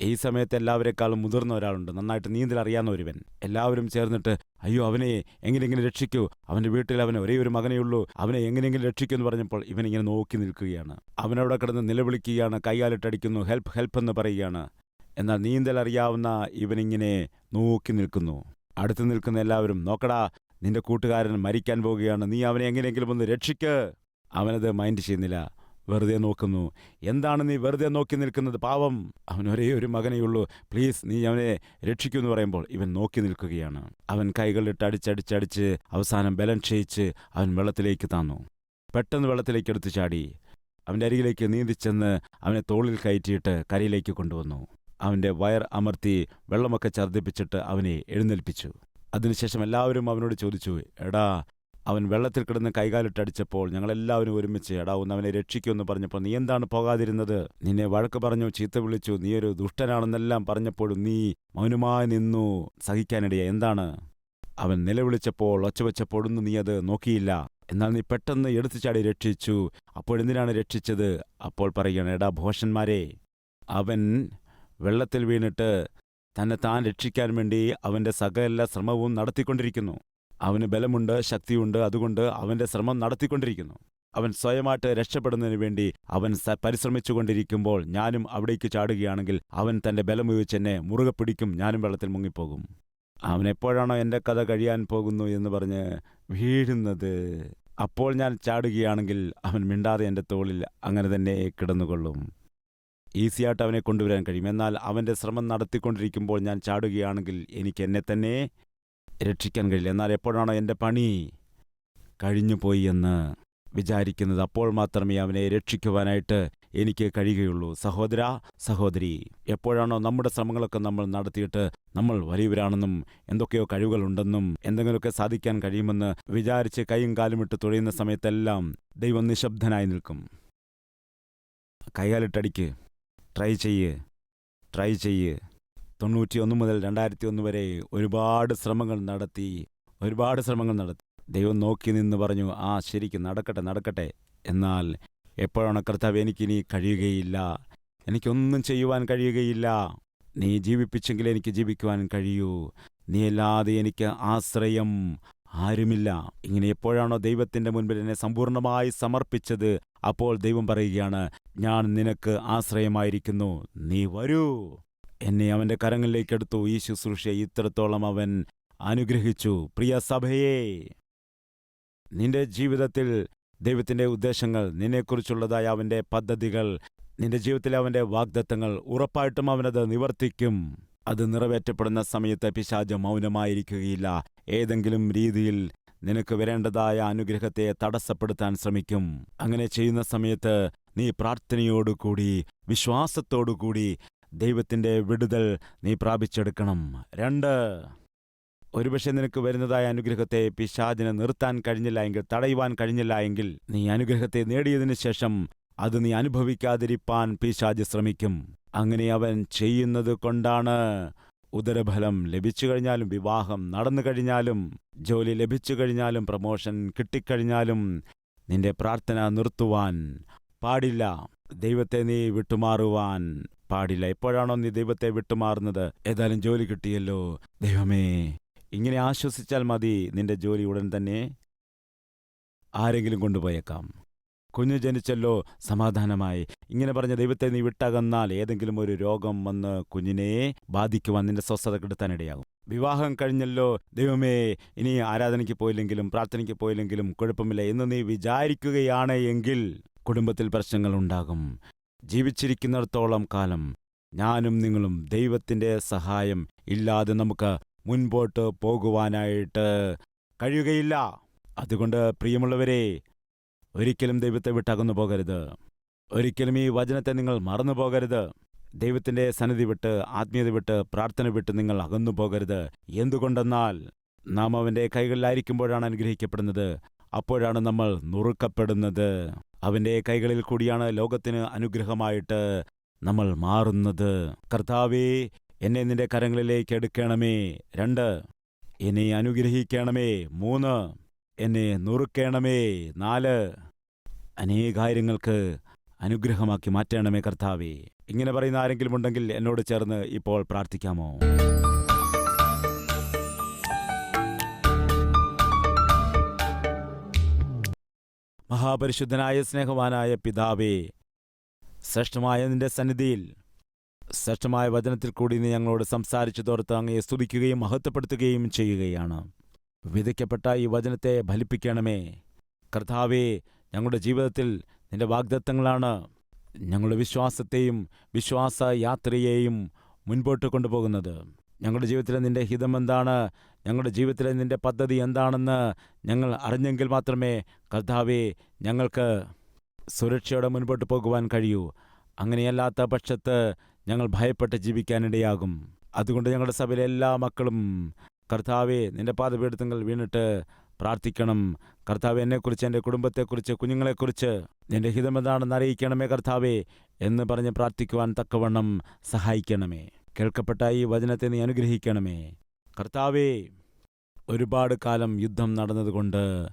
ഈ സമയത്ത് എല്ലാവരെക്കാളും മുതിർന്ന ഒരാളുണ്ട്. നന്നായിട്ട് നീന്തൽ അറിയാവുന്ന ഒരുവൻ. എല്ലാവരും ചേർന്നിട്ട് അയ്യോ അവനെ എങ്ങനെയെങ്കിലും രക്ഷിക്കൂ. അവന്റെ വീട്ടിൽ അവന് ഒരേ ഒരു മകനേ ഉള്ളൂ. അവനെ എങ്ങനെയെങ്കിലും രക്ഷിക്കൂ എന്ന് പറഞ്ഞപ്പോൾ ഇവൻ ഇങ്ങനെ നോക്കി നിൽക്കുകയാണ്. അവനവിടെ കിടന്ന് നിലവിളിക്കുകയാണ് കൈകാലിട്ടടിക്കുന്നു ഹെൽപ്പ് ഹെൽപ്പ് എന്ന് പറയുകയാണ്. എന്നാൽ നീന്തൽ അറിയാവുന്ന ഇവനിങ്ങനെ നോക്കി നിൽക്കുന്നു. അടുത്ത് നിൽക്കുന്ന എല്ലാവരും നോക്കടാ നിന്റെ കൂട്ടുകാരൻ മരിക്കാൻ പോവുകയാണ് നീ അവനെ എങ്ങനെയെങ്കിലും ഒന്ന് രക്ഷിക്ക്. അവനത് മൈൻഡ് ചെയ്യുന്നില്ല. വെറുതെ നോക്കുന്നു. എന്താണ് നീ വെറുതെ നോക്കി നിൽക്കുന്നത്? പാവം. അവൻ ഒരേ ഒരു ഉള്ളൂ. പ്ലീസ് നീ അവനെ രക്ഷിക്കൂ എന്ന് പറയുമ്പോൾ ഇവൻ നോക്കി നിൽക്കുകയാണ്. അവൻ കൈകളിട്ട് അടിച്ചടിച്ചടിച്ച് അവസാനം ബലം ക്ഷയിച്ച് അവൻ വെള്ളത്തിലേക്ക് താന്നു. പെട്ടെന്ന് വെള്ളത്തിലേക്ക് എടുത്തു ചാടി. അവന്റെ അരികിലേക്ക് നീന്തിച്ചെന്ന് അവനെ തോളിൽ കയറ്റിയിട്ട് കരയിലേക്ക് കൊണ്ടുവന്നു. അവന്റെ വയർ അമർത്തി വെള്ളമൊക്കെ ഛർദ്ദിപ്പിച്ചിട്ട് അവനെ എഴുന്നേൽപ്പിച്ചു. അതിനുശേഷം എല്ലാവരും അവനോട് ചോദിച്ചു എടാ അവൻ വെള്ളത്തിൽ കിടന്ന് കൈകാലിട്ടടിച്ചപ്പോൾ ഞങ്ങളെല്ലാവരും ഒരുമിച്ച് എടാ ഒന്ന് അവനെ രക്ഷിക്കുമെന്ന് പറഞ്ഞപ്പോൾ നീ എന്താണ് പോകാതിരുന്നത്? നിന്നെ വഴക്ക് പറഞ്ഞു ചീത്ത വിളിച്ചു നീ ഒരു ദുഷ്ടനാണെന്നെല്ലാം പറഞ്ഞപ്പോഴും നീ മൗനമായി നിന്നു. സഹിക്കാനിടയ എന്താണ്? അവൻ നിലവിളിച്ചപ്പോൾ ഒച്ചവെച്ചപ്പോഴൊന്നും നീ അത് നോക്കിയില്ല. എന്നാൽ നീ പെട്ടെന്ന് എടുത്തു ചാടി രക്ഷിച്ചു. അപ്പോഴെന്തിനാണ് രക്ഷിച്ചത്? അപ്പോൾ പറയുകയാണ് എടാ ഭോഷന്മാരെ അവൻ വെള്ളത്തിൽ വീണിട്ട് തന്നെ താൻ രക്ഷിക്കാൻ വേണ്ടി അവന്റെ സകല ശ്രമവും നടത്തിക്കൊണ്ടിരിക്കുന്നു. അവന് ബലമുണ്ട് ശക്തിയുണ്ട് അതുകൊണ്ട് അവന്റെ ശ്രമം നടത്തിക്കൊണ്ടിരിക്കുന്നു. അവൻ സ്വയമായിട്ട് രക്ഷപ്പെടുന്നതിന് വേണ്ടി അവൻ പരിശ്രമിച്ചുകൊണ്ടിരിക്കുമ്പോൾ ഞാനും അവിടേക്ക് ചാടുകയാണെങ്കിൽ അവൻ തന്റെ ബലമുപയോഗിച്ച് എന്നെ മുറുകെ പിടിക്കും ഞാനും വെള്ളത്തിൽ മുങ്ങിപ്പോകും. അവൻ എപ്പോഴാണോ എന്റെ കഥ കഴിയാൻ പോകുന്നു എന്ന് പറഞ്ഞ് വീഴുന്നത്. അപ്പോൾ ഞാൻ ചാടുകയാണെങ്കിൽ അവൻ മിണ്ടാതെ എന്റെ തോളിൽ അങ്ങനെ തന്നെ കിടന്നുകൊള്ളും. ഈസിയായിട്ട് അവനെ കൊണ്ടുവരാൻ കഴിയും. എന്നാൽ അവന്റെ ശ്രമം നടത്തിക്കൊണ്ടിരിക്കുമ്പോൾ ഞാൻ ചാടുകയാണെങ്കിൽ എനിക്ക് എന്നെ തന്നെ രക്ഷിക്കാൻ കഴിയില്ല. എന്നാൽ എപ്പോഴാണോ എന്റെ പണി കഴിഞ്ഞു പോയി എന്ന് വിചാരിക്കുന്നത് അപ്പോൾ മാത്രമേ അവനെ രക്ഷിക്കുവാനായിട്ട് എനിക്ക് കഴിയുകയുള്ളൂ. സഹോദര സഹോദരി എപ്പോഴാണോ നമ്മുടെ ശ്രമങ്ങളൊക്കെ നമ്മൾ നടത്തിയിട്ട് നമ്മൾ വലിയവരാണെന്നും എന്തൊക്കെയോ കഴിവുകളുണ്ടെന്നും എന്തെങ്കിലുമൊക്കെ സാധിക്കാൻ കഴിയുമെന്ന് വിചാരിച്ച് കൈയും കാലും ഇട്ട് തുഴയുന്ന സമയത്തെല്ലാം ദൈവം നിശബ്ദനായി നിൽക്കും. കൈകാലിട്ടടിക്ക്. ട്രൈ ചെയ്യ് ട്രൈ ചെയ്യ്. തൊണ്ണൂറ്റി ഒന്ന് മുതൽ രണ്ടായിരത്തി ഒന്ന് വരെ ഒരുപാട് ശ്രമങ്ങൾ നടത്തി ഒരുപാട് ശ്രമങ്ങൾ നടത്തി. ദൈവം നോക്കി നിന്ന് പറഞ്ഞു ആ ശരിക്കും നടക്കട്ടെ നടക്കട്ടെ. എന്നാൽ എപ്പോഴാണ് കർത്താവ് എനിക്കിനി കഴിയുകയില്ല? എനിക്കൊന്നും ചെയ്യുവാൻ കഴിയുകയില്ല. നീ ജീവിപ്പിച്ചെങ്കിൽ എനിക്ക് ജീവിക്കുവാൻ കഴിയൂ. നീ അല്ലാതെ എനിക്ക് ആശ്രയം ആരുമില്ല. ഇങ്ങനെ എപ്പോഴാണോ ദൈവത്തിന്റെ മുൻപിൽ എന്നെ സമ്പൂർണമായി സമർപ്പിച്ചത് അപ്പോൾ ദൈവം പറയുകയാണ് ഞാൻ നിനക്ക് ആശ്രയമായിരിക്കുന്നു. നീ വരൂ. എന്നെ അവന്റെ കരങ്ങളിലേക്കെടുത്തു. ഈ ശുശ്രൂഷയെ ഇത്രത്തോളം അവൻ അനുഗ്രഹിച്ചു. പ്രിയ സഭയെ നിന്റെ ജീവിതത്തിൽ ദൈവത്തിന്റെ ഉദ്ദേശങ്ങൾ നിന്നെക്കുറിച്ചുള്ളതായ അവന്റെ പദ്ധതികൾ നിന്റെ ജീവിതത്തിലെ അവന്റെ വാഗ്ദത്തങ്ങൾ ഉറപ്പായിട്ടും അവനത് നിവർത്തിക്കും. അത് നിറവേറ്റപ്പെടുന്ന സമയത്ത് പിശാജ് മൗനമായിരിക്കുകയില്ല. ഏതെങ്കിലും രീതിയിൽ നിനക്ക് വരേണ്ടതായ അനുഗ്രഹത്തെ തടസ്സപ്പെടുത്താൻ ശ്രമിക്കും. അങ്ങനെ ചെയ്യുന്ന സമയത്ത് നീ പ്രാർത്ഥനയോടുകൂടി വിശ്വാസത്തോടുകൂടി ദൈവത്തിന്റെ വിടുതൽ നീ പ്രാപിച്ചെടുക്കണം. രണ്ട് ഒരുപക്ഷെ നിനക്ക് വരുന്നതായ അനുഗ്രഹത്തെ പിശാചിന് നിർത്താൻ കഴിഞ്ഞില്ല എങ്കിൽ തടയുവാൻ കഴിഞ്ഞില്ല എങ്കിൽ നീ അനുഗ്രഹത്തെ നേടിയതിനു ശേഷം അത് നീ അനുഭവിക്കാതിരിപ്പാൻ പിശാജ് ശ്രമിക്കും. അങ്ങനെ അവൻ ചെയ്യുന്നത് കൊണ്ടാണ് ഉദരഫലം ലഭിച്ചു കഴിഞ്ഞാലും വിവാഹം നടന്നു കഴിഞ്ഞാലും ജോലി ലഭിച്ചു കഴിഞ്ഞാലും പ്രമോഷൻ കിട്ടിക്കഴിഞ്ഞാലും നിന്റെ പ്രാർത്ഥന നിർത്തുവാൻ പാടില്ല. ദൈവത്തെ നീ വിട്ടുമാറുവാൻ പാടില്ല. എപ്പോഴാണോ നീ ദൈവത്തെ വിട്ടുമാറുന്നത്? ഏതായാലും ജോലി കിട്ടിയല്ലോ. ദൈവമേ ഇങ്ങനെ ആശ്വസിച്ചാൽ മതി നിന്റെ ജോലി ഉടൻ തന്നെ ആരെങ്കിലും കൊണ്ടുപോയേക്കാം. കുഞ്ഞു ജനിച്ചല്ലോ സമാധാനമായി. ഇങ്ങനെ പറഞ്ഞ ദൈവത്തെ നീ വിട്ടകന്നാൽ ഏതെങ്കിലും ഒരു രോഗം വന്ന് കുഞ്ഞിനെ ബാധിക്കുവാൻ നിന്റെ സ്വസ്ഥത കെടുത്താനിടയാകും വിവാഹം കഴിഞ്ഞല്ലോ. ദൈവമേ ഇനി ആരാധനയ്ക്ക് പോയില്ലെങ്കിലും പ്രാർത്ഥനയ്ക്ക് പോയില്ലെങ്കിലും കുഴപ്പമില്ല എന്ന് നീ വിചാരിക്കുകയാണ് എങ്കിൽ കുടുംബത്തിൽ പ്രശ്നങ്ങൾ ഉണ്ടാകും. ജീവിച്ചിരിക്കുന്നിടത്തോളം കാലം ഞാനും നിങ്ങളും ദൈവത്തിന്റെ സഹായം ഇല്ലാതെ നമുക്ക് മുൻപോട്ട് പോകുവാനായിട്ട് കഴിയുകയില്ല. അതുകൊണ്ട് പ്രിയമുള്ളവരെ ഒരിക്കലും ദൈവത്തെ വിട്ടകന്നു പോകരുത്. ഒരിക്കലും ഈ വചനത്തെ നിങ്ങൾ മറന്നു പോകരുത്. ദൈവത്തിന്റെ സന്നിധി വിട്ട് ആത്മീയത വിട്ട് പ്രാർത്ഥന വിട്ട് നിങ്ങൾ അകന്നു പോകരുത്. എന്തുകൊണ്ടെന്നാൽ നാം അവന്റെ കൈകളിലായിരിക്കുമ്പോഴാണ് അനുഗ്രഹിക്കപ്പെടുന്നത്. അപ്പോഴാണ് നമ്മൾ നുറുക്കപ്പെടുന്നത്. അവന്റെ കൈകളിൽ കൂടിയാണ് ലോകത്തിന് അനുഗ്രഹമായിട്ട് നമ്മൾ മാറുന്നത്. കർത്താവേ എന്നെ നിന്റെ കരങ്ങളിലേക്ക് എടുക്കണമേ. രണ്ട് എന്നെ അനുഗ്രഹിക്കണമേ. മൂന്ന് എന്നെ നുറുക്കേണമേ. നാല്. അനേകാര്യങ്ങൾക്ക് അനുഗ്രഹമാക്കി മാറ്റണമേ കർത്താവേ. ഇങ്ങനെ പറയുന്ന ആരെങ്കിലും ഉണ്ടെങ്കിൽ എന്നോട് ചേർന്ന് ഇപ്പോൾ പ്രാർത്ഥിക്കാമോ? മഹാപരിശുദ്ധനായ സ്നേഹവാനായ പിതാവേ ശ്രേഷ്ഠമായ നിന്റെ സന്നിധിയിൽ ശ്രേഷ്ഠമായ വചനത്തിൽ കൂടി നീ ഞങ്ങളോട് സംസാരിച്ചു തോർത്ത് അങ്ങയെ സ്തുതിക്കുകയും മഹത്വപ്പെടുത്തുകയും ചെയ്യുകയാണ്. വിതയ്ക്കപ്പെട്ട ഈ വചനത്തെ ഫലിപ്പിക്കണമേ. കർത്താവേ ഞങ്ങളുടെ ജീവിതത്തിൽ നിന്റെ വാഗ്ദത്തങ്ങളാണ്. ഞങ്ങളുടെ വിശ്വാസത്തെയും വിശ്വാസ യാത്രയെയും മുൻപോട്ട് കൊണ്ടുപോകുന്നത്. ഞങ്ങളുടെ ജീവിതത്തിലെ നിന്റെ ഹിതം എന്താണ്? ഞങ്ങളുടെ ജീവിതത്തിലെ നിന്റെ പദ്ധതി എന്താണെന്ന് ഞങ്ങൾ അറിഞ്ഞെങ്കിൽ മാത്രമേ കർത്താവെ ഞങ്ങൾക്ക് സുരക്ഷയോടെ മുൻപോട്ട് പോകുവാൻ കഴിയൂ. അങ്ങനെയല്ലാത്ത പക്ഷത്ത് ഞങ്ങൾ ഭയപ്പെട്ട് ജീവിക്കാനിടയാകും അതുകൊണ്ട് ഞങ്ങളുടെ സഭയിലെ എല്ലാ മക്കളും കർത്താവെ നിന്റെ പാദപീഠത്തങ്ങൾ വീണിട്ട് പ്രാർത്ഥിക്കണം. കർത്താവ് എന്നെക്കുറിച്ച് എന്റെ കുടുംബത്തെക്കുറിച്ച് കുഞ്ഞുങ്ങളെക്കുറിച്ച് നിന്റെ ഹിതമെന്താണെന്ന് അറിയിക്കണമേ കർത്താവേ എന്ന് പറഞ്ഞ് പ്രാർത്ഥിക്കുവാൻ തക്കവണ്ണം സഹായിക്കണമേ. കേൾക്കപ്പെട്ട ഈ വചനത്തെ നീ അനുഗ്രഹിക്കണമേ. കർത്താവേ ഒരുപാട് കാലം യുദ്ധം നടന്നതുകൊണ്ട്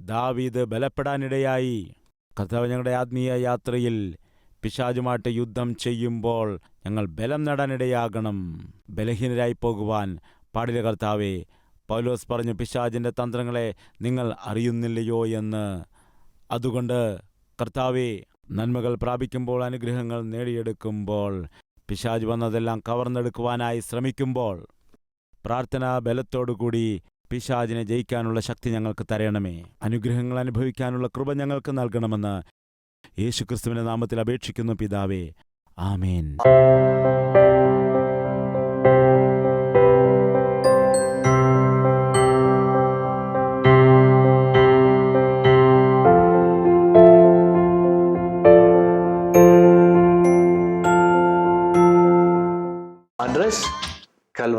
ദാവീദ് ബലപ്പെടാനിടയായി. കർത്താവ് ഞങ്ങളുടെ ആത്മീയ യാത്രയിൽ പിശാചുമായിട്ട് യുദ്ധം ചെയ്യുമ്പോൾ ഞങ്ങൾ ബലം നേടാനിടയാകണം. ബലഹീനരായി പോകുവാൻ പാടില്ല കർത്താവേ പൗലോസ് പറഞ്ഞു പിശാജിന്റെ തന്ത്രങ്ങളെ നിങ്ങൾ അറിയുന്നില്ലയോ എന്ന്. അതുകൊണ്ട് കർത്താവേ നന്മകൾ പ്രാപിക്കുമ്പോൾ അനുഗ്രഹങ്ങൾ നേടിയെടുക്കുമ്പോൾ പിശാജ് വന്നതെല്ലാം കവർന്നെടുക്കുവാനായി ശ്രമിക്കുമ്പോൾ പ്രാർത്ഥനാ ബലത്തോടുകൂടി പിശാജിനെ ജയിക്കാനുള്ള ശക്തി ഞങ്ങൾക്ക് തരണമേ. അനുഗ്രഹങ്ങൾ അനുഭവിക്കാനുള്ള കൃപ ഞങ്ങൾക്ക് നൽകണമെന്ന് യേശുക്രിസ്തുവിന്റെ നാമത്തിൽ അപേക്ഷിക്കുന്നു പിതാവേ. ആമേൻ.